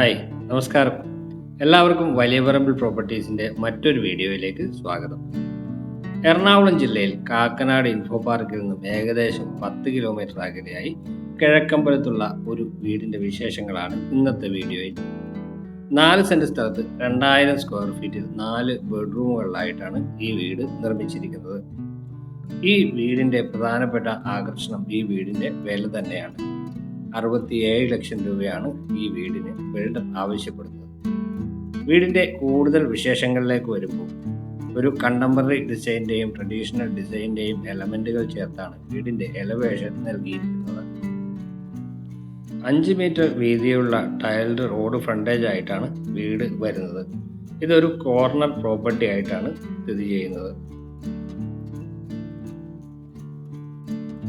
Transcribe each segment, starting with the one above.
Hi നമസ്കാരം. എല്ലാവർക്കും വലിയ പ്രോപ്പർട്ടീസിന്റെ മറ്റൊരു വീഡിയോയിലേക്ക് സ്വാഗതം. എറണാകുളം ജില്ലയിൽ കാക്കനാട് ഇൻഫോ പാർക്കിൽ നിന്നും ഏകദേശം പത്ത് കിലോമീറ്റർ അകലെയായി കിഴക്കമ്പലത്തുള്ള ഒരു വീടിന്റെ വിശേഷങ്ങളാണ് ഇന്നത്തെ വീഡിയോയിൽ. നാല് സെന്റ് സ്ഥലത്ത് രണ്ടായിരം സ്ക്വയർ ഫീറ്റിൽ നാല് ബെഡ്റൂമുകളിലായിട്ടാണ് ഈ വീട് നിർമ്മിച്ചിരിക്കുന്നത്. ഈ വീടിന്റെ പ്രധാനപ്പെട്ട ആകർഷണം ഈ വീടിന്റെ വില തന്നെയാണ്. അറുപത്തിയേഴ് ലക്ഷം രൂപയാണ് ഈ വീടിന് ബിൽഡർ ആവശ്യപ്പെടുന്നത്. വീടിന്റെ കൂടുതൽ വിശേഷങ്ങളിലേക്ക് വരുമ്പോൾ ഒരു കണ്ടംപററി ഡിസൈന്റെയും ട്രഡീഷണൽ ഡിസൈന്റെയും എലമെന്റുകൾ ചേർത്താണ് വീടിന്റെ എലവേഷൻ നൽകിയിരിക്കുന്നത്. അഞ്ച് മീറ്റർ വീതിയുള്ള ടൈൽഡ് റോഡ് ഫ്രണ്ടേജ് ആയിട്ടാണ് വീട് വരുന്നത്. ഇതൊരു കോർണർ പ്രോപ്പർട്ടി ആയിട്ടാണ് സ്ഥിതി ചെയ്യുന്നത്.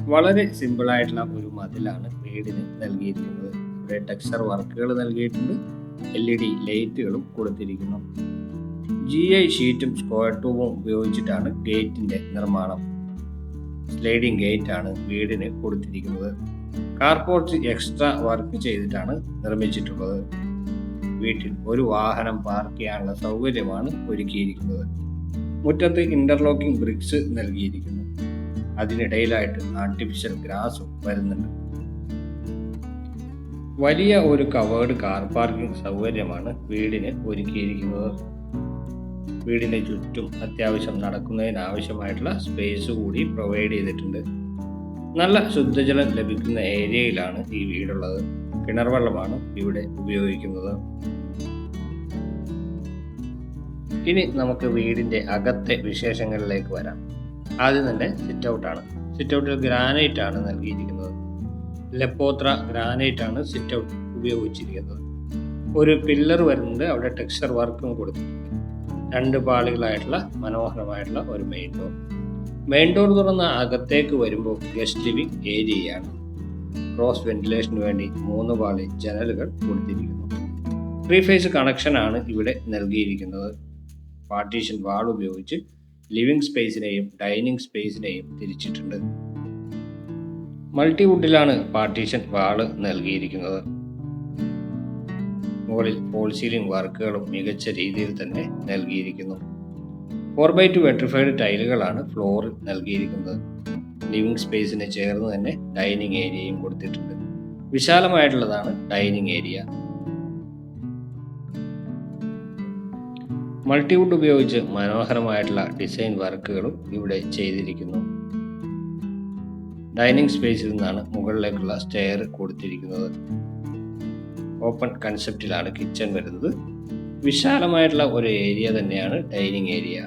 വളരെ സിമ്പിളായിട്ടുള്ള ഒരു മതിലാണ് വീടിന് നൽകിയിരിക്കുന്നത് ഇവിടെ ടെക്സ്ചർ വർക്കുകൾ നൽകിയിട്ടുണ്ട്. എൽ ഇ ഡി ലൈറ്റുകളും കൊടുത്തിരിക്കുന്നു. ജി ഐ ഷീറ്റും സ്ക്വയർ ട്യൂബും ഉപയോഗിച്ചിട്ടാണ് ഗേറ്റിന്റെ നിർമ്മാണം. സ്ലൈഡിംഗ് ഗേറ്റ് ആണ് വീടിന് കൊടുത്തിരിക്കുന്നത്. കാർപോർട്ട് എക്സ്ട്രാ വർക്ക് ചെയ്തിട്ടാണ് നിർമ്മിച്ചിട്ടുള്ളത്. വീട്ടിൽ ഒരു വാഹനം പാർക്ക് ചെയ്യാനുള്ള സൗകര്യമാണ് ഒരുക്കിയിരിക്കുന്നത്. മുറ്റത്ത് ഇന്റർലോക്കിംഗ് ബ്രിക്സ് നൽകിയിരിക്കുന്നു. അതിനിടയിലായിട്ട് ആർട്ടിഫിഷ്യൽ ഗ്രാസും വരുന്നുണ്ട്. വലിയ ഒരു കവേർഡ് കാർ പാർക്കിംഗ് സൗകര്യമാണ് വീടിന് ഒരുക്കിയിരിക്കുന്നത്. വീടിന് ചുറ്റും അത്യാവശ്യം നടക്കുന്നതിന് ആവശ്യമായിട്ടുള്ള സ്പേസ് കൂടി പ്രൊവൈഡ് ചെയ്തിട്ടുണ്ട്. നല്ല ശുദ്ധജലം ലഭിക്കുന്ന ഏരിയയിലാണ് ഈ വീടുള്ളത്. കിണർ വെള്ളമാണ് ഇവിടെ ഉപയോഗിക്കുന്നത്. ഇനി നമുക്ക് വീടിന്റെ അകത്തെ വിശേഷങ്ങളിലേക്ക് വരാം. ആദ്യം തന്നെ സിറ്റ് ഔട്ടാണ് സിറ്റ് ഔട്ടിൽ ഗ്രാനൈറ്റ് ആണ് നൽകിയിരിക്കുന്നത്. ലെപ്പോത്ര ഗ്രാനൈറ്റ് ആണ് സിറ്റ് ഔട്ട് ഉപയോഗിച്ചിരിക്കുന്നത്. ഒരു പില്ലർ വരുന്നത് അവിടെ ടെക്സ്ചർ വർക്കും കൊടുത്തിട്ടുണ്ട്. രണ്ട് പാളികളായിട്ടുള്ള മനോഹരമായിട്ടുള്ള ഒരു മെയിൻ ഡോർ മെയിൻ ഡോർ തുറന്ന അകത്തേക്ക് വരുമ്പോൾ ഗസ്റ്റ് ലിവിംഗ് ഏരിയയാണ്. ക്രോസ് വെന്റിലേഷന് വേണ്ടി മൂന്ന് പാളി ജനലുകൾ കൊടുത്തിരിക്കുന്നു. ത്രീ ഫേസ് കണക്ഷനാണ് ഇവിടെ നൽകിയിരിക്കുന്നത്. പാർട്ടീഷൻ വാൾ ഉപയോഗിച്ച് ലിവിംഗ് സ്പേസിനെയും ഡൈനിങ് സ്പേസിനെയും തിരിച്ചിട്ടുണ്ട്. മൾട്ടിവുഡിലാണ് പാർട്ടീഷൻ വാൾ നൽകിയിരിക്കുന്നത്. മുകളിൽ ഫോൾ സീലിംഗ് വർക്കുകളും മികച്ച രീതിയിൽ തന്നെ നൽകിയിരിക്കുന്നു. ഫോർ ബൈ ടു വെട്രിഫൈഡ് ടൈലുകളാണ് ഫ്ലോറിൽ നൽകിയിരിക്കുന്നത്. ലിവിംഗ് സ്പേസിന് ചേർന്ന് തന്നെ ഡൈനിങ് ഏരിയയും കൊടുത്തിട്ടുണ്ട്. വിശാലമായിട്ടുള്ളതാണ് ഡൈനിങ് ഏരിയ മൾട്ടിവുഡ് ഉപയോഗിച്ച് മനോഹരമായിട്ടുള്ള ഡിസൈൻ വർക്കുകളും ഇവിടെ ചെയ്തിരിക്കുന്നു. ഡൈനിങ് സ്പേസിൽ നിന്നാണ് മുകളിലേക്കുള്ള സ്റ്റെയർ കൊടുത്തിരിക്കുന്നത്. ഓപ്പൺ കൺസെപ്റ്റിലാണ് കിച്ചൺ വരുന്നത്. വിശാലമായിട്ടുള്ള ഒരു ഏരിയ തന്നെയാണ് ഡൈനിങ് ഏരിയ.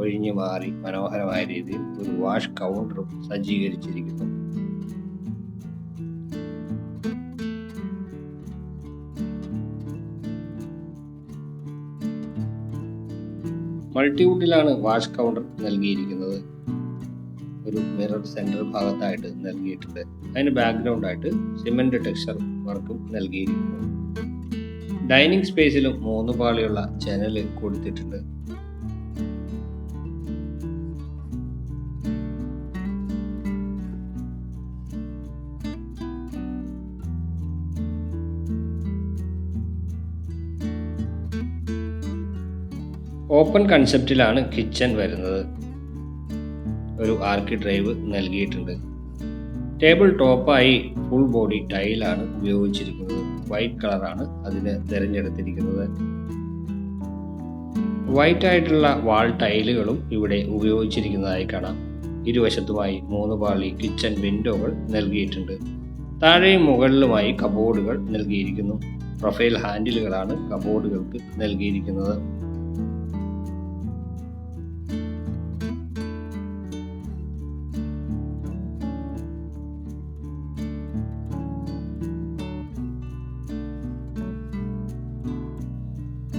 ഒഴിഞ്ഞു മാറി മനോഹരമായ രീതിയിൽ ഒരു വാഷ് കൗണ്ടറും സജ്ജീകരിച്ചിരിക്കുന്നു. മൾട്ടിവുഡിലാണ് വാഷ് കൗണ്ടർ നൽകിയിരിക്കുന്നത്. ഒരു മിറർ സെന്റർ ഭാഗത്തായിട്ട് നൽകിയിട്ടുണ്ട്. അതിന് ബാക്ക്ഗ്രൗണ്ട് ആയിട്ട് സിമെന്റ് ടെക്സ്ചർ വർക്കും നൽകിയിരിക്കുന്നു. ഡൈനിങ് സ്പേസിലും മൂന്ന് പാളിയുള്ള ജനൽ കൊടുത്തിട്ടുണ്ട്. ഓപ്പൺ കൺസെപ്റ്റിലാണ് കിച്ചൺ വരുന്നത്. ഒരു ആർക്കി ഡ്രൈവ് നൽകിയിട്ടുണ്ട്. ടേബിൾ ടോപ്പായി ഫുൾ ബോഡി ടൈലാണ് ഉപയോഗിച്ചിരിക്കുന്നത്. വൈറ്റ് കളറാണ് അതിന് തിരഞ്ഞെടുത്തിരിക്കുന്നത്. വൈറ്റ് ആയിട്ടുള്ള വാൾ ടൈലുകളും ഇവിടെ ഉപയോഗിച്ചിരിക്കുന്നതായി കാണാം. ഇരുവശത്തുമായി മൂന്ന് പാളി കിച്ചൺ വിൻഡോകൾ നൽകിയിട്ടുണ്ട്. താഴെയും മുകളിലുമായി കബോർഡുകൾ നൽകിയിരിക്കുന്നു. പ്രൊഫൈൽ ഹാൻഡിലുകളാണ് കബോർഡുകൾക്ക് നൽകിയിരിക്കുന്നത്.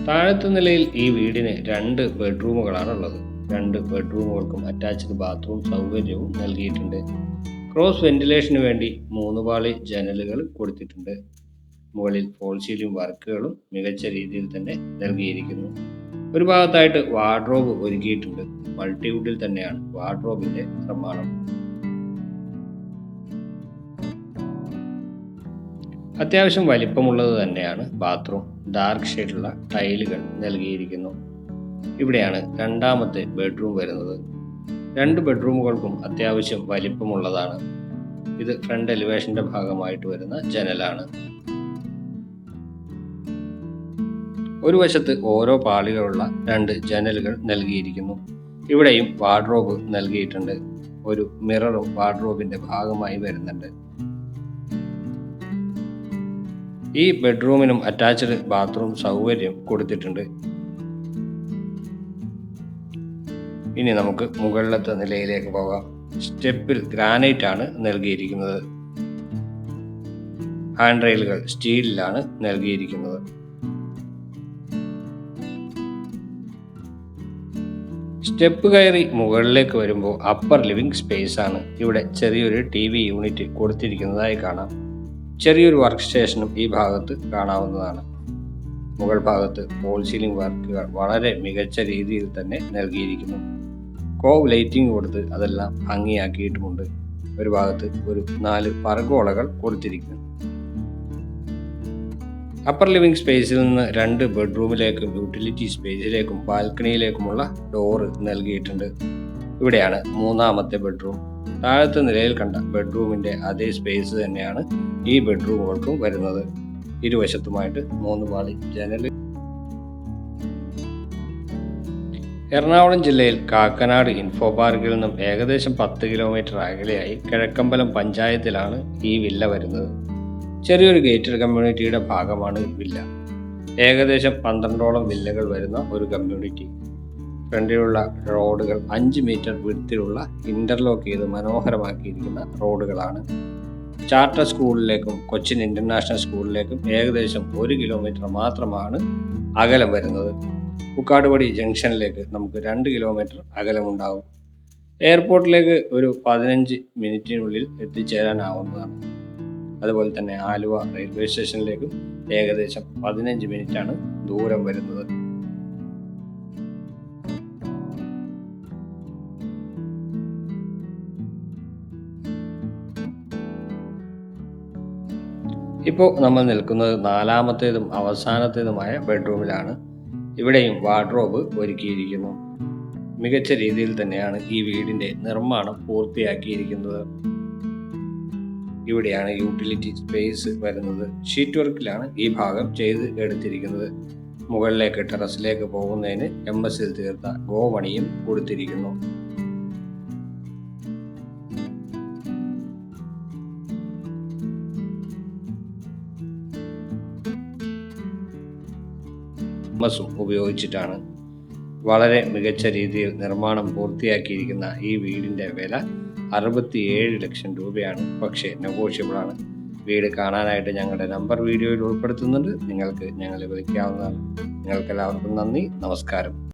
താഴത്തെ നിലയിൽ ഈ വീടിന് രണ്ട് ബെഡ്റൂമുകളാണ് ഉള്ളത് രണ്ട് ബെഡ്റൂമുകൾക്കും അറ്റാച്ച്ഡ് ബാത്റൂം സൗകര്യവും നൽകിയിട്ടുണ്ട്. ക്രോസ് വെന്റിലേഷന് വേണ്ടി മൂന്ന് പാളി ജനലുകൾ കൊടുത്തിട്ടുണ്ട്. മുകളിൽ ഫോൾ വർക്കുകളും മികച്ച രീതിയിൽ തന്നെ നൽകിയിരിക്കുന്നു. ഒരു ഭാഗത്തായിട്ട് വാർഡ്രോബ് ഒരുക്കിയിട്ടുണ്ട്. മൾട്ടിവുഡിൽ തന്നെയാണ് വാർഡ്രോബിന്റെ നിർമ്മാണം. അത്യാവശ്യം വലിപ്പമുള്ളത് തന്നെയാണ് ബാത്റൂം ഡാർക്ക് ഷെയ്ഡുള്ള ടൈലുകൾ നൽകിയിരിക്കുന്നു. ഇവിടെയാണ് രണ്ടാമത്തെ ബെഡ്റൂം വരുന്നത്. രണ്ട് ബെഡ്റൂമുകൾക്കും അത്യാവശ്യം വലിപ്പമുള്ളതാണ്. ഇത് ഫ്രണ്ട് എലിവേഷന്റെ ഭാഗമായിട്ട് വരുന്ന ജനലാണ്. ഒരു വശത്ത് ഓരോ പാളികളുള്ള രണ്ട് ജനലുകൾ നൽകിയിരിക്കുന്നു. ഇവിടെയും വാർഡ്രോബ് നൽകിയിട്ടുണ്ട്. ഒരു മിററും വാർഡ്രോബിന്റെ ഭാഗമായി വരുന്നുണ്ട്. ഈ ബെഡ്റൂമിനും അറ്റാച്ച്ഡ് ബാത്റൂം സൗകര്യം കൊടുത്തിട്ടുണ്ട്. ഇനി നമുക്ക് മുകളിലത്തെ നിലയിലേക്ക് പോകാം. സ്റ്റെപ്പിൽ ഗ്രാനൈറ്റ് ആണ് നൽകിയിരിക്കുന്നത്. ഹാൻഡ് റെയിലുകൾ സ്റ്റീലിലാണ് നൽകിയിരിക്കുന്നത്. സ്റ്റെപ്പ് കയറി മുകളിലേക്ക് വരുമ്പോൾ അപ്പർ ലിവിംഗ് സ്പേസ് ആണ്. ഇവിടെ ചെറിയൊരു ടി വി യൂണിറ്റ് കൊടുത്തിരിക്കുന്നതായി കാണാം. ചെറിയൊരു വർക്ക് സ്റ്റേഷനും ഈ ഭാഗത്ത് കാണാവുന്നതാണ്. മുകൾ ഭാഗത്ത് ഹോൾ സീലിംഗ് വർക്കുകൾ വളരെ മികച്ച രീതിയിൽ തന്നെ നൽകിയിരിക്കുന്നു. കോവ് ലൈറ്റിംഗ് കൊടുത്ത് അതെല്ലാം ഭംഗിയാക്കിയിട്ടുമുണ്ട്. ഒരു ഭാഗത്ത് ഒരു നാല് പറകോളകൾ കൊടുത്തിരിക്കുന്നു. അപ്പർ ലിവിംഗ് സ്പേസിൽ നിന്ന് രണ്ട് ബെഡ്റൂമിലേക്കും യൂട്ടിലിറ്റി സ്പേസിലേക്കും ബാൽക്കണിയിലേക്കുമുള്ള ഡോറ് നൽകിയിട്ടുണ്ട്. ഇവിടെയാണ് മൂന്നാമത്തെ ബെഡ്റൂം താഴത്തെ നിലയിൽ കണ്ട ബെഡ്റൂമിന്റെ അതേ സ്പേസ് തന്നെയാണ് ഈ ബെഡ്റൂമുകൾക്കും വരുന്നത്. ഇരുവശത്തുമായിട്ട് മൂന്ന് പാളി ജനൽ എറണാകുളം ജില്ലയിൽ കാക്കനാട് ഇൻഫോ പാർക്കിൽ നിന്നും ഏകദേശം പത്ത് കിലോമീറ്റർ അകലെയായി കിഴക്കമ്പലം പഞ്ചായത്തിലാണ് ഈ വില്ല വരുന്നത്. ചെറിയൊരു ഗേറ്റഡ് കമ്മ്യൂണിറ്റിയുടെ ഭാഗമാണ് ഈ വില്ല. ഏകദേശം പന്ത്രണ്ടോളം വില്ലകൾ വരുന്ന ഒരു കമ്മ്യൂണിറ്റി ഫ്രണ്ടിലുള്ള റോഡുകൾ അഞ്ച് മീറ്റർ വിടത്തിലുള്ള ഇന്റർലോക്ക് ചെയ്ത് മനോഹരമാക്കിയിരിക്കുന്ന റോഡുകളാണ്. ചാർട്ടർ സ്കൂളിലേക്കും കൊച്ചിൻ ഇന്റർനാഷണൽ സ്കൂളിലേക്കും ഏകദേശം ഒരു കിലോമീറ്റർ മാത്രമാണ് അകലം വരുന്നത്. കുക്കാടുപടി ജംഗ്ഷനിലേക്ക് നമുക്ക് രണ്ട് കിലോമീറ്റർ അകലമുണ്ടാകും എയർപോർട്ടിലേക്ക് ഒരു പതിനഞ്ച് മിനിറ്റിനുള്ളിൽ എത്തിച്ചേരാനാവുന്നതാണ്. അതുപോലെ തന്നെ ആലുവ റെയിൽവേ സ്റ്റേഷനിലേക്കും ഏകദേശം പതിനഞ്ച് മിനിറ്റാണ് ദൂരം വരുന്നത്. ഇപ്പോൾ നമ്മൾ നിൽക്കുന്നത് നാലാമത്തേതും അവസാനത്തേതുമായ ബെഡ്റൂമിലാണ്. ഇവിടെയും വാർഡ്രോബ് ഒരുക്കിയിരിക്കുന്നു. മികച്ച രീതിയിൽ തന്നെയാണ് ഈ വീടിന്റെ നിർമ്മാണം പൂർത്തിയാക്കിയിരിക്കുന്നത്. ഇവിടെയാണ് യൂട്ടിലിറ്റി സ്പേസ് വരുന്നത്. ഷീറ്റ് വർക്കിലാണ് ഈ ഭാഗം ചെയ്ത് എടുത്തിരിക്കുന്നത്. മുകളിലേക്ക് ടെറസിലേക്ക് പോകുന്നതിന് എം എസിൽ തീർത്ത ഗോവണിയും കൊടുത്തിരിക്കുന്നു. എം ഉപയോഗിച്ചിട്ടാണ് വളരെ മികച്ച രീതിയിൽ നിർമ്മാണം പൂർത്തിയാക്കിയിരിക്കുന്ന ഈ വീടിന്റെ വില അറുപത്തിയേഴ് ലക്ഷം രൂപയാണ്. പക്ഷേ നെഗോഷ്യബിളാണ് വീട് കാണാനായിട്ട് ഞങ്ങളുടെ നമ്പർ വീഡിയോയിൽ ഉൾപ്പെടുത്തുന്നുണ്ട്. നിങ്ങൾക്ക് ഞങ്ങളെ വിളിക്കാവുന്നതാണ്. നിങ്ങൾക്കെല്ലാവർക്കും നന്ദി. നമസ്കാരം.